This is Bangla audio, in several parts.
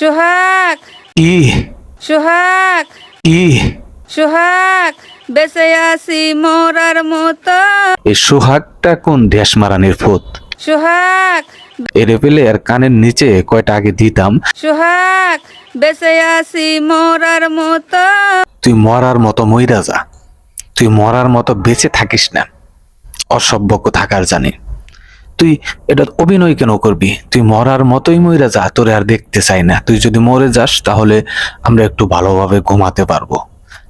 সোহাগ। কি? সোহাগ। কি? সোহাগ বেঁচে আছি মরার মতো। এই সোহাগটা কোন দেশ মারানির ফুত সোহাগ। এরে পেলে আর কানের নিচে কয়টা আগে দিতাম? সোহাগ বেঁচে আছি মরার মতো। তুই মরার মতো মইরা যা। তুই মরার মতো বেঁচে থাকিস না। অসভ্যক থাকার জানি। তুই এটা অভিনয় কেন করবি? তুই মরার মতোই মইরা যা তোরে আর দেখতে চাই না। তুই যদি মরে যাস তাহলে আমরা একটু ভালোভাবে ঘুমাতে পারব।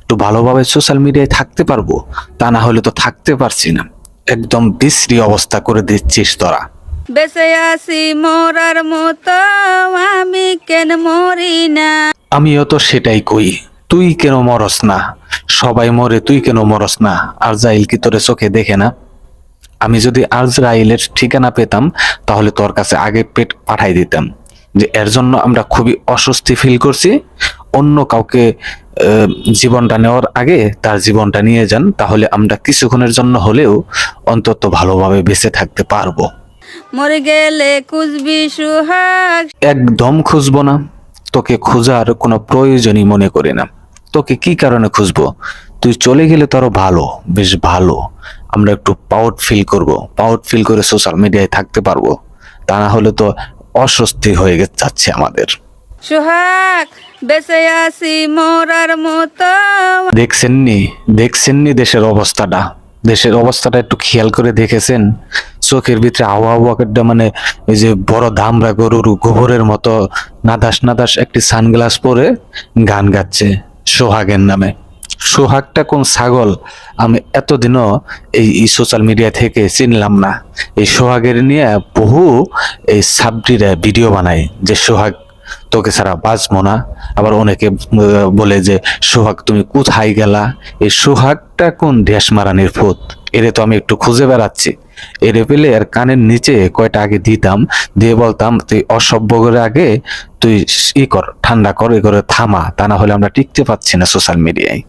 একটু ভালোভাবে সোশ্যাল মিডিয়ায় থাকতে পারব। তা না হলে তো থাকতে পারছি না। একদম বিশ্রী অবস্থা করে দিচ্ছিস তোরা। বেঁচে আছি মরার মতো আমি কেন মরি না? আমিও তো সেটাই কই তুই কেন মরস না? সবাই মরে তুই কেন মরস না? আর জাইল কি তোরে চোখে দেখে না? আমি যদি আজরাইলের ঠিকানা পেতাম তাহলে তোর কাছে আগে পেট পাঠাই দিতাম। যে এর জন্য আমরা খুবই অস্বস্তি ফিল করছি। অন্য কাউকে জীবনটা নেওয়ার আগে তার জীবনটা নিয়ে যান তাহলে আমরা কিছুক্ষণের জন্য হলেও অন্তত ভালোভাবে বেঁচে থাকতে পারব। মরে গেলে কুচবি সোহাগ। একদম খুঁজবো না। তোকে খোঁজার কোনো প্রয়োজনই মনে করি না। তোকে কি কারণে খুঁজবো? তুই চলে গেলে তো আরও ভালো বেশ ভালো। আমরা একটু পাউট ফিল করব পাউট ফিল করে সোশ্যাল মিডিয়ায় থাকতে পারব। তা না হলে তো অস্বস্তি হয়ে যাচ্ছে আমাদের। সোহাগ বেঁচে আছি মরার মতো। দেখছেননি দেখছেননি দেশের অবস্থাটা? দেশের অবস্থাটা একটু খেয়াল করে দেখেছেন? চোখের ভিতরে আওয়া আওয়াটা মানে এই যে বড় দামরা গরুর গোবরের মতো নাদাস নাদাস একটি সানগ্লাস পরে গান গাচ্ছে সোহাগের নামে। সোহাগটা কোন ছাগল? আমি এতদিনও এই সোশ্যাল মিডিয়া থেকে চিনলাম না। এই সোহাগের নিয়ে বহু এই সাবডিরা ভিডিও বানায় যে সোহাগ, তোকে ছাড়া বাঁচবো না। আবার অনেকে বলে যে, সোহাগ, তুমি কোথায় গেলা? এই সোহাগটা কোন দেশ মারানির ফুত এরে তো আমি একটু খুঁজে বেড়াচ্ছি। এরে পেলে আর কানের নিচে কয়টা আগে দিতাম, দিয়ে বলতাম, তুই অসভ্য করে আগে তুই ই কর, ঠান্ডা কর, এ করে থামা, তা না হলে আমরা টিকতে পারছি না সোশ্যাল মিডিয়ায়